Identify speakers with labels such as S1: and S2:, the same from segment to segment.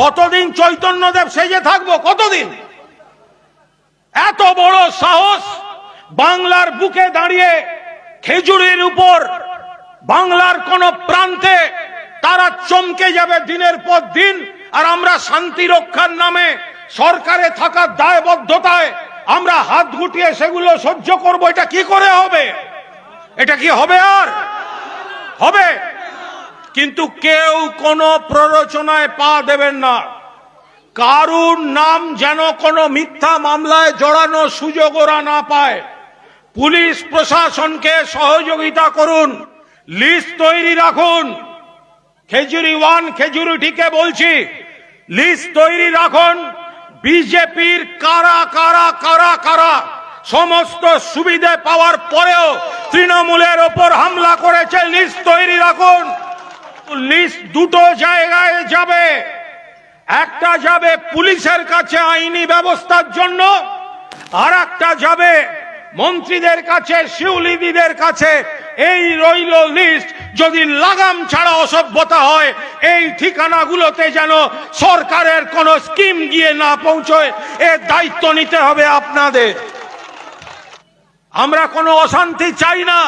S1: কতদিন চৈতন্যদেব সেজে থাকব? কতদিন? এত বড় সাহস বাংলার বুকে দাঁড়িয়ে খেজুরির উপর বাংলার কোন প্রান্তে তারা চমকে যাবে দিনের পর দিন, আর আমরা শান্তি রক্ষার নামে সরকারে থাকার দায়বদ্ধতায় আমরা হাত গুটিয়ে সেগুলো সহ্য করব। এটা কি করে হবে? এটা কি হবে আর? হবে? কিন্তু কেউ কোনো প্ররোচনায় পা দেবেন না। কারুর নাম যেন কোনো মিথ্যা মামলায় জড়ানো সুযোগ ওরা না পায়। পুলিশ প্রশাসনকে সহযোগিতা করুন, লিস্ট তৈরি রাখুন। খেজুরি ওয়ান খেজুরি ঠিকে বলছি, লিস্ট তৈরি রাখুন। বিজেপির কারা কারা কারা কারা সমস্ত সুবিধে পাওয়ার পরেও তৃণমূলের ওপর হামলা করেছে, লিস্ট তৈরি রাখুন। লিস্ট দুটো জায়গায় যাবে। একটা যাবে পুলিশের কাছে আইনি ব্যবস্থার জন্য আর একটা যাবে মন্ত্রীদের কাছে, শিউলিদিদের কাছে। এই রইল লিস্ট যদি লাগাম ছাড়া অসভ্যতা হয়, এই ঠিকানাগুলোতে যেন সরকারের কোন স্কিম গিয়ে না পৌঁছয় এর দায়িত্ব নিতে হবে আপনাদের। আমরা কোনো অশান্তি চাই না।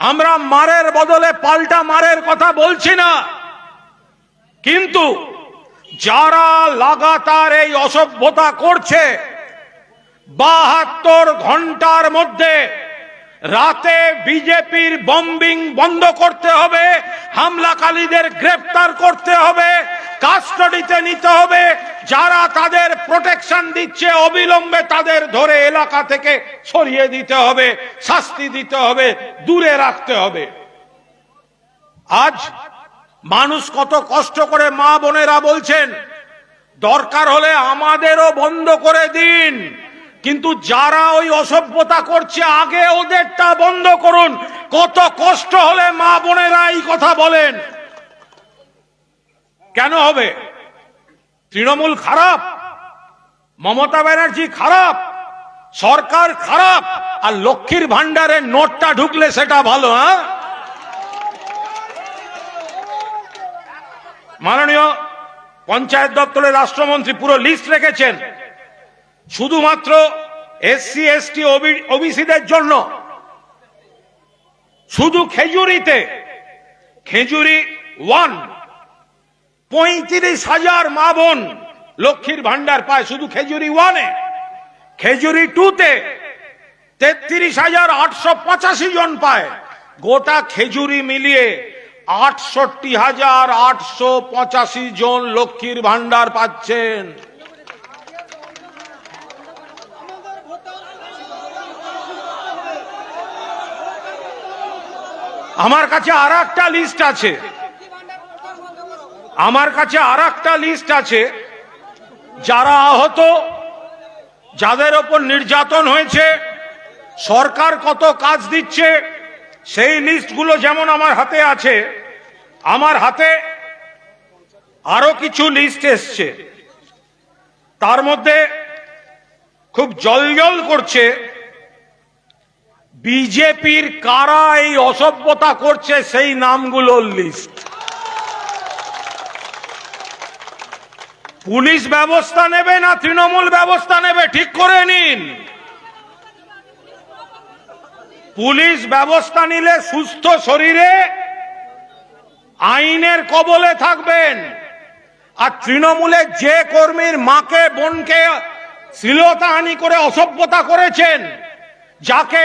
S1: আমরা মারের বদলে পাল্টা মারের কথা বলছি না। কিন্তু যারা লাগাতার এই অসভ্যতা করছে, বাহাত্তর ঘণ্টার মধ্যে রাতে বিজেপির বম্বিং বন্ধ করতে হবে, হামলাকারীদের গ্রেফতার করতে হবে, কাস্টডিতে নিতে হবে, যারা তাদের প্রোটেকশন দিচ্ছে অবিলম্বে তাদের ধরে এলাকা থেকে সরিয়ে দিতে হবে, শাস্তি দিতে হবে, দূরে রাখতে হবে। আজ মানুষ কত কষ্ট করে মা বোনেরা বলছেন, দরকার হলে আমাদেরও বন্ধ করে দিন। কিন্তু যারা ওই অসভ্যতা করছে, আগে ওদেরটা বন্ধ করুন। কত কষ্ট হলে মা বোনেরা এই কথা বলেন। কেন হবে? তৃণমূল খারাপ, মমতা ব্যানার্জি খারাপ, সরকার খারাপ, আর লক্ষ্মীর ভান্ডারের নোটটা ঢুকলে সেটা ভালো হ্যাঁ? মাননীয় পঞ্চায়েত দপ্তরের রাষ্ট্রমন্ত্রী পুরো লিস্ট রেখেছেন। শুধুমাত্র এসসি এসটি ওবিসিদের জন্য। শুধু খেজুরিতে, খেজুরি ওয়ান পঁয়ত্রিশ হাজার মা বোন লক্ষ্মীর ভান্ডার পায় শুধু খেজুরি ওয়ানে খেজুরি টুতে তেত্রিশ হাজার আটশো পঁচাশি জন পায়। গোটা খেজুরি মিলিয়ে আটষট্টি হাজার আটশো পঁচাশি জন লক্ষ্মীর ভান্ডার পাচ্ছেন। আমার কাছে আর একটা লিস্ট আছে। আমার কাছে আর একটা লিস্ট আছে। যারা আহত, যাদের ওপর নির্যাতন হয়েছে, সরকার কত কাজ দিচ্ছে, সেই লিস্টগুলো যেমন আমার হাতে আছে, আমার হাতে আরও কিছু লিস্ট এসছে। তার মধ্যে খুব জলজল করছে বিজেপির কারা এই অসভ্যতা করছে সেই নামগুলোর লিস্ট। পুলিশ ব্যবস্থা নেবে না তৃণমূল ব্যবস্থা নেবে, ঠিক করে নিন। পুলিশ ব্যবস্থা নিলে সুস্থ শরীরে আইনের কবলে থাকবেন। আর তৃণমূলের যে কর্মীর মাকে, বোনকে শ্লীলতাহানি করে অসভ্যতা করেছেন, যাকে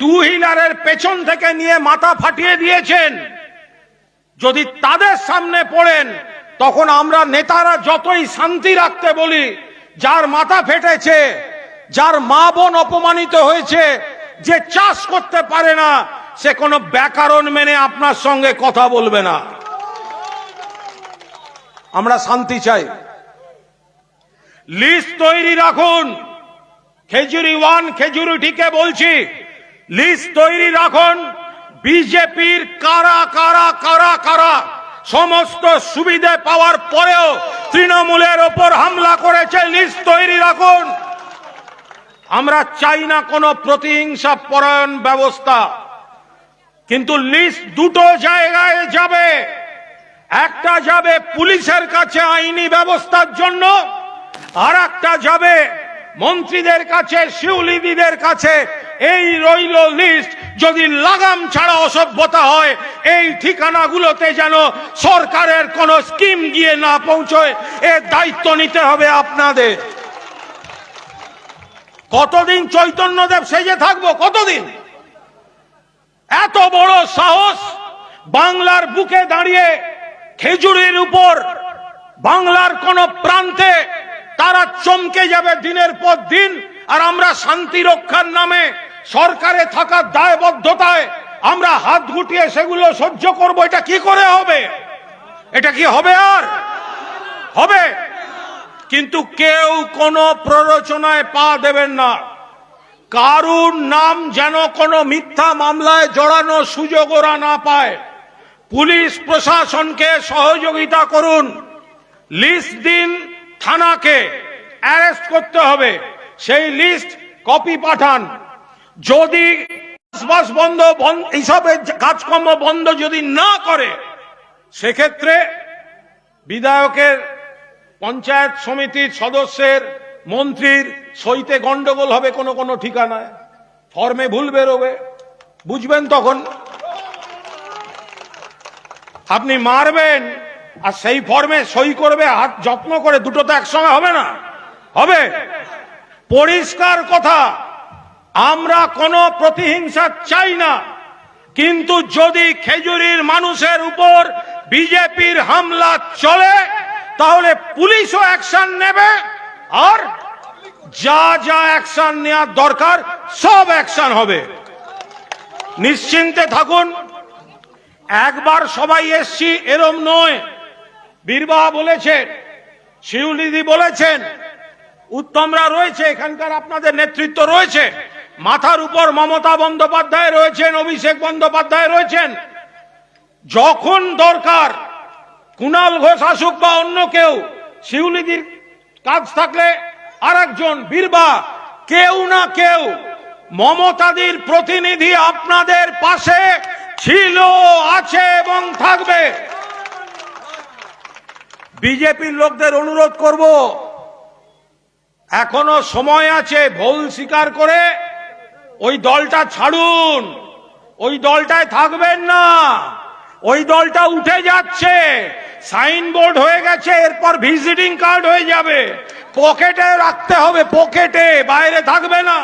S1: টু হুইলারের পেছন থেকে নিয়ে মাথা ফাটিয়ে দিয়েছেন। যদি তাদের সামনে পড়েন, তখন আমরা নেতারা যতই শান্তি রাখতে বলি, যার মাথা ফেটেছে, যার মা বোন অপমানিত হয়েছে, যে চাষ করতে পারে না, সে কোনো ব্যাকরণ মেনে আপনার সঙ্গে কথা বলবে না। আমরা শান্তি চাই। লিস্ট তৈরি রাখুন। খেজুরি ওয়ান, খেজুরি ঠিকে বলছি। লিস্ট তৈরি রাখুন। বিজেপির কারা কারা কারা কারা সমস্ত সুবিধে পাওয়ার পরেও তৃণমূলের ওপর হামলা করেছে, লিস্ট তৈরি রাখুন। আমরা চাই না কোনো প্রতিহিংসা পরায়ণ ব্যবস্থা, কিন্তু লিস্ট দুটো জায়গায় যাবে। একটা যাবে পুলিশের কাছে আইনি ব্যবস্থার জন্য আর একটা যাবে মন্ত্রীদের কাছে, শিউলিদিদের কাছে এই রইল লিস্ট যদি লাগাম ছাড়া অসভ্যতা হয়, এই ঠিকানাগুলোতে যেন সরকারের কোন স্কিম গিয়ে না পৌঁছয় এর দায়িত্ব নিতে হবে আপনাদের। কতদিন চৈতন্যদেব সেজে থাকব? কতদিন? এত বড় সাহস বাংলার বুকে দাঁড়িয়ে খেজুরির উপর বাংলার কোন প্রান্তে তারা চমকে যাবে দিনের পর দিন, আর আমরা শান্তি রক্ষার নামে সরকারে থাকার দায়বদ্ধতায় আমরা হাত গুটিয়ে সেগুলো সহ্য করব, এটা কি করে হবে? এটা কি হবে আর? হবে। কিন্তু কেউ কোনো প্ররোচনায় পা দেবেন না। কারুর নাম যেন কোনো মিথ্যা মামলায় জড়ানো সুযোগ ওরা না পায়। পুলিশ প্রশাসনকে সহযোগিতা করুন। লিস্ট দিন থানাকে। অ্যারেস্ট করতে হবে। সেই লিস্ট কপি পাঠান। যদি চাষবাস বন্ধ এইসবের কাজকর্ম বন্ধ যদি না করে, সেক্ষেত্রে বিধায়কের, পঞ্চায়েত সমিতির সদস্যের, মন্ত্রীর সইতে গন্ডগোল হবে কোনো কোনো ঠিকানায়। ফর্মে ভুল বেরোবে। বুঝবেন তখন? আপনি মারবেন, আর সেই ফর্মে সই করবে, হাত যত্ন করে, দুটো তো একসঙ্গে হবে না। হবে? পরিষ্কার কথা। আমরা কোনো প্রতিহিংসা চাই না। কিন্তু যদি খেজুরির মানুষের উপর বিজেপির হামলা চলে, তাহলে পুলিশও অ্যাকশন নেবে আর যা যা অ্যাকশন নেওয়ার দরকার, সব অ্যাকশন হবে। নিশ্চিন্তে থাকুন। একবার সবাই এসছি এরম নয়। বীরবা বলেছেন শিউলিদি বলেছেন, উত্তমরা রয়েছে, এখানকার আপনাদের নেতৃত্ব রয়েছে। মাথার উপর মমতা বন্দ্যোপাধ্যায় রয়েছেন, অভিষেক বন্দ্যোপাধ্যায় রয়েছেন। যখন দরকার কুণাল ঘোষ আসুক বা অন্য কেউ, শিউলিদির কাজ থাকলে আর একজন বীরবা, কেউ না কেউ, মমতাদির প্রতিনিধি আপনাদের পাশে ছিল, আছে এবং থাকবে। বিজেপির লোকদের অনুরোধ করব, এখনও সময় আছে, ভুল স্বীকার করে ওই দলটা ছাড়ুন। ওই দলটায় থাকবেন না। ওই দলটা উঠে যাচ্ছে। সাইনবোর্ড হয়ে গেছে, এরপর ভিজিটিং কার্ড হয়ে যাবে। পকেটে রাখতে হবে, পকেটে, বাইরে থাকবে না।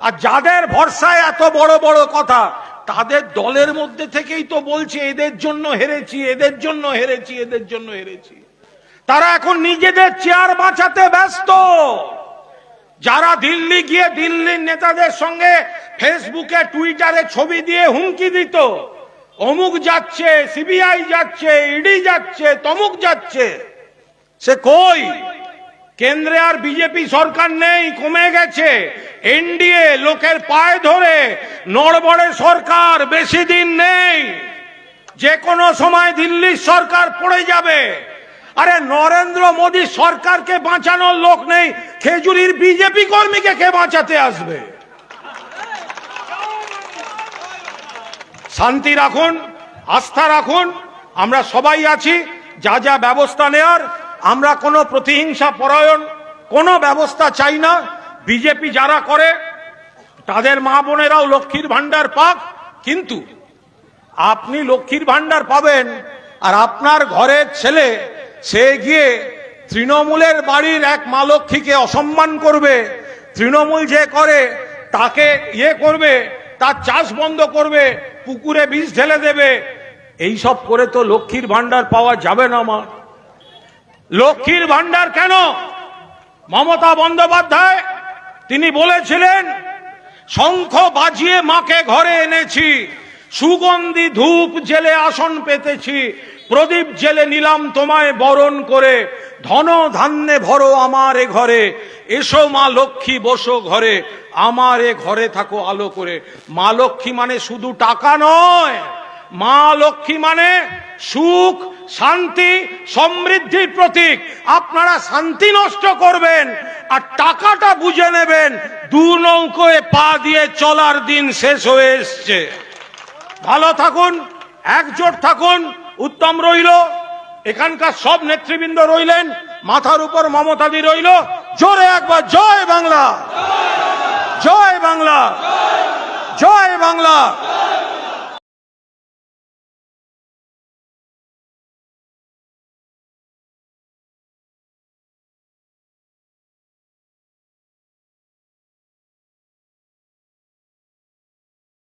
S1: আর যাদের ভরসায় এত বড় বড় কথা, তাদের দলের মধ্যে থেকেই তো বলছে, এদের জন্য হেরেছি, এদের জন্য হেরেছি, এদের জন্য হেরেছি। তারা এখন নিজেদের চেয়ার বাঁচাতে ব্যস্ত। যারা দিল্লি গিয়ে দিল্লির নেতাদের সঙ্গে ফেসবুকে, টুইটারে ছবি দিয়ে হুমকি দিত, অমুক যাচ্ছে, সিবিআই যাচ্ছে, ইডি যাচ্ছে, তমুক যাচ্ছে, সে কই? কেন্দ্রে আর বিজেপি সরকার নেই, কমে গেছে। এনডিএ লোকের পায়ে ধরে, নড়বড়ে সরকার বেশি দিন নেই। যে কোনো সময় দিল্লির সরকার পড়ে যাবে। আরে নরেন্দ্র মোদী সরকারকে বাঁচানোর লোক নেই, খেজুরির বিজেপি কর্মীকে কে বাঁচাতে আসবে? শান্তি রাখুন, আস্থা রাখুন, আমরা সবাই আছি, যা যা ব্যবস্থা নেওয়ার আমরা কোনো প্রতিহিংসা পরায়ণ, কোনো ব্যবস্থা চাই না, বিজেপি যারা করে, তাদের মা বোনেরাও লক্ষ্মীর ভান্ডার পাক, কিন্তু আপনি লক্ষ্মীর ভান্ডার পাবেন, আর আপনার ঘরের ছেলে সে গিয়ে তৃণমূলের বাড়ির এক মা লক্ষ্মীকে অসম্মান করবে। তৃণমূল যে করে, তাকে ইয়ে করবে, তার চাষ বন্ধ করবে, পুকুরে বীজ ঢেলে দেবে। এই সব করে তো লক্ষ্মীর ভান্ডার পাওয়া যাবে না, মা। লক্ষ্মীর ভান্ডার কেন? মমতা বন্দ্যোপাধ্যায়, তিনি বলেছিলেন, শঙ্খ বাজিয়ে মাকে ঘরে এনেছি, সুগন্ধি ধূপ জেলে আসন পেতেছি প্রদীপ জেলে নিলাম তোমায় বরণ করে। ধন ধান্যে ভরো আমার এ ঘরে। এসো মা লক্ষ্মী, বসো ঘরে। আমার এ ঘরে থাকো আলো করে। মা লক্ষ্মী মানে শুধু টাকা নয়। মা লক্ষ্মী মানে সুখ, শান্তি, সমৃদ্ধির প্রতীক। আপনারা শান্তি নষ্ট করবেন আর টাকাটা বুঝে নেবেন। দু নৌকোয় পা দিয়ে চলার দিন শেষ হয়ে এসছে। ভালো থাকুন, একজোট থাকুন। উত্তম রইল। এখানকার সব নেতৃবৃন্দ রইলেন। মাথার উপর মমতাদি রইল। জোরে একবার জয় বাংলা। জয় বাংলা। জয় বাংলা।